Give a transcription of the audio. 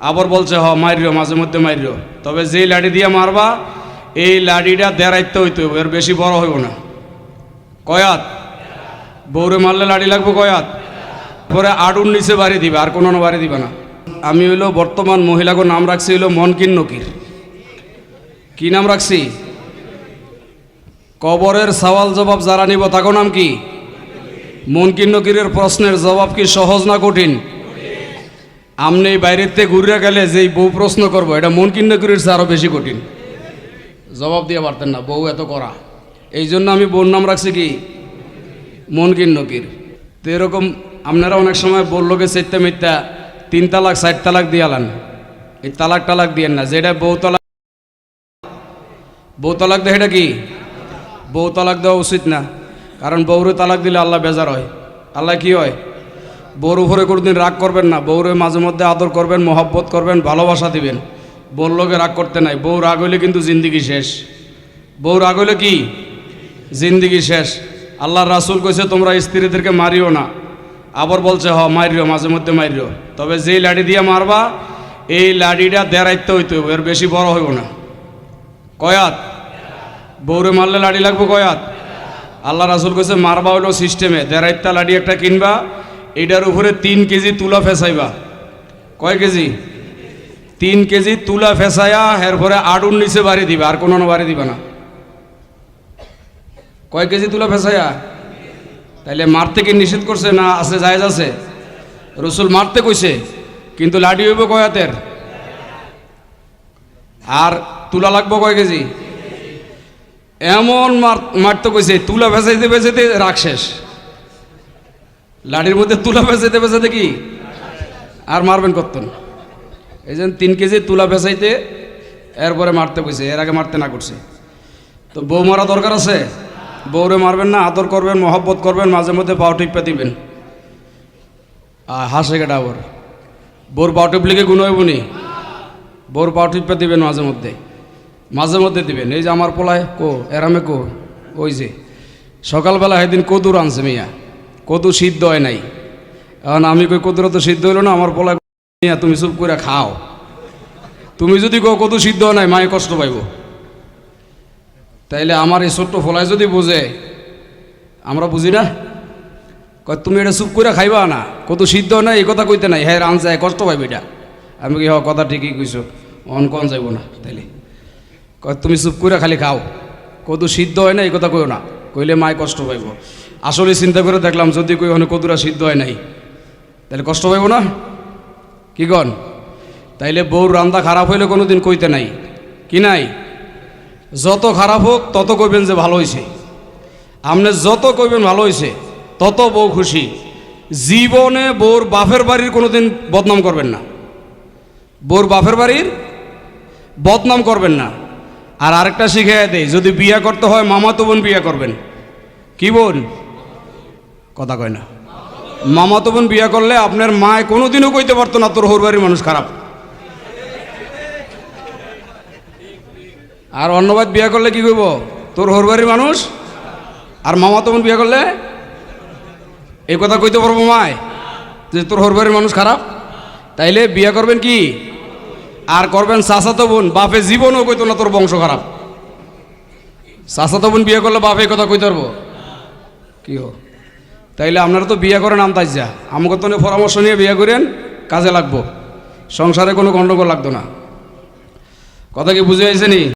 আবার বলছে, হ মারিও মাঝে মধ্যে মারিও তবে যেই লাঠি দিয়ে মারবা, এই লাঠিটা দেড়াইতে হইতে হবে, এর বেশি বড় হইব না। কয়াত? বৌরে মারলে লাঠি লাগবে কয়াত? পরে আডুর নিচে বাড়ি দিবে, আর কোনো বাড়ি দিবে না। আমি হইল বর্তমান মহিলাকে নাম রাখছি হইল মনকিন নকির। কি নাম রাখছি? কবরের সওয়াল জবাব যারা নিব তাকে নাম কি? মনকিন নকিরের প্রশ্নের জবাব কি সহজ না কঠিন? আমনে বাইরেতে ঘুরে গেলে যেই বউ প্রশ্ন করব, এটা মন নকিরের চেয়ে আরও বেশি কঠিন। জবাব দিয়ে পারতেন না, বউ এত করা এই জন্য আমি বউর নাম রাখছি কি? মনকিন নকির তো এরকম আপনারা অনেক সময় বললোকে চারটা মিথ্যা তিন তালাক, চার তালাক দিয়ালান এই তালাক টালাক দিয়েন না, যেটা বউ তালাক বউ তালাক দেয় এটা কি? বউ তালাক দেওয়া উচিত না। কারণ বউরে তালাক দিলে আল্লাহ বেজার হয়। আল্লাহ কি হয়? বউর উপরে কোনোদিন রাগ করবেন না, বউরে মাঝে মধ্যে আদর করবেন, মহব্বত করবেন, ভালোবাসা দিবেন। বউর লোকে রাগ করতে নাই, বউ রাগ হইলে কিন্তু জিন্দিগি শেষ। বউ রাগ হইলে কি? জিন্দিগি শেষ। আল্লাহর রাসুল কইছে, তোমরা স্ত্রীদেরকে মারিও না। আবার বলছে, হ মারিও মাঝে মধ্যে মারিও তবে যেই লাঠি দিয়ে মারবা, এই লাঠিটা দেড়াইতে হইতে হবে এর বেশি বড় হইব না। কয়াত? বউরে মারলে লাঠি লাগবে কয়াত? আল্লাহ রাসুল কইছে, মারবা হইল সিস্টেমে দেড়াইতা লাঠি একটা কিনবা এটার উপরে তিন কেজি তুলা ফেসাইবা। কয় কেজি? তিন কেজি তুলা ফেসাইয়া এরপরে আডুর নিচে বাড়ি দিবা, আর কোনো বাড়ি দিবা না। কয় কেজি তুলা ফেসাইয়া তাইলে মারতে কি নিষেধ করছে না আছে, জায়েজ আছে? রসুল মারতে কইছে, কিন্তু লাঠি হইব কয় হাতের? আর তুলা লাগবো কয় কেজি? এমন মার মারতে কইছে, তুলা ভেসাইতে ভেসাইতে রাগ শেষ। লাঠির মধ্যে তুলা ভেসাইতে ভেসাইতে কি? আর মারবেন কতন এই জন্য তিন কেজি তুলা ভেসাইতে এরপরে মারতে কইছে, এর আগে মারতে না করছে। তো বউ মারা দরকার আছে? বউরে মারবেন না, আদর করবেন, মহব্বত করবেন, মাঝে মধ্যে পাও টিপে দিবেন। আর হাসে কেটা আবার বউর পাও টিপলিকে গুণ হইব নি? বউর পাও টিপে দিবেন মাঝে মধ্যে। মাঝে মধ্যে দিবেন। এই যে আমার পোলায় কো, এরামে কো, ওই যে। সকালবেলা সেদিন কদুর আনছে মিয়া। কদু সিদ্ধ হয় নাই। এখন আমি কই কদুরা তো সিদ্ধ হইল না, আমার মিয়া তুমি চুপ করে খাও। তুমি যদি কো কদু সিদ্ধ হয় নাই, মায়ে কষ্ট পাইব। তাইলে আমার এই ছোট্ট ফলায় যদি বোঝে, আমরা বুঝি না? তুমি এটা চুপ করে খাইবা না কত সিদ্ধ নাই, এই কথা কইতে নাই। হ্যাঁ রান যায় কষ্ট পাইবে এটা। আমি কি হ, কথা ঠিকই কইছো, অন কন যাইব না তাইলে। তুমি চুপ করে খালি খাও। কদু সিদ্ধ হয় না এই কথা কইও না। কইলে মায় কষ্ট পাইব। আসলে চিন্তা করে দেখলাম, যদি কই ওখানে কদুরা সিদ্ধ হয় নাই, তাহলে কষ্ট পাইব না? কি কন? তাইলে বউর রান্না খারাপ হইলে কোনো দিন কইতে নাই। কি নাই? যত খারাপ হোক, তত কইবেন যে ভালো হয়েছে আপনি যত কইবেন ভালো হয়েছে তত বউ খুশি। জীবনে বউর বাপের বাড়ির কোনোদিন বদনাম করবেন না। বউর বাপের বাড়ির বদনাম করবেন না। আর আরেকটা শিখিয়ে দেয় যদি বিয়ে করতে হয় মামাতো বোন বিয়ে করবেন। কি বোন? কথা কয় না। মামাতো বোন বিয়ে করলে আপনার মায় কোনোদিনও কইতে পারতো না, তোর হোর বাড়ির মানুষ খারাপ। আর অন্যবাদ বিয়ে করলে কি কইব? তোর হোর বাড়ির মানুষ? আর মামা বোন বিয়ে করলে? এই কথা কইতে পারব মায়? যে তোর হোর বাড়ির মানুষ খারাপ? তাইলে বিয়ে করবেন কি? আর করবেন চাচাতো বোন বাপে জীবনও কইতো না তোর বংশ খারাপ। চাচাতো বোন বিয়ে করলে বাপে কথা কইতে পারব? কি হো? তাইলে আপনারা তো বিয়ে করেন আমতাই যা। আমাকে তো পরামর্শ নিয়ে বিয়ে করেন, কাজে লাগবো। সংসারে কোনো গণ্ডগোল লাগতো না। কথা কি বুঝে নি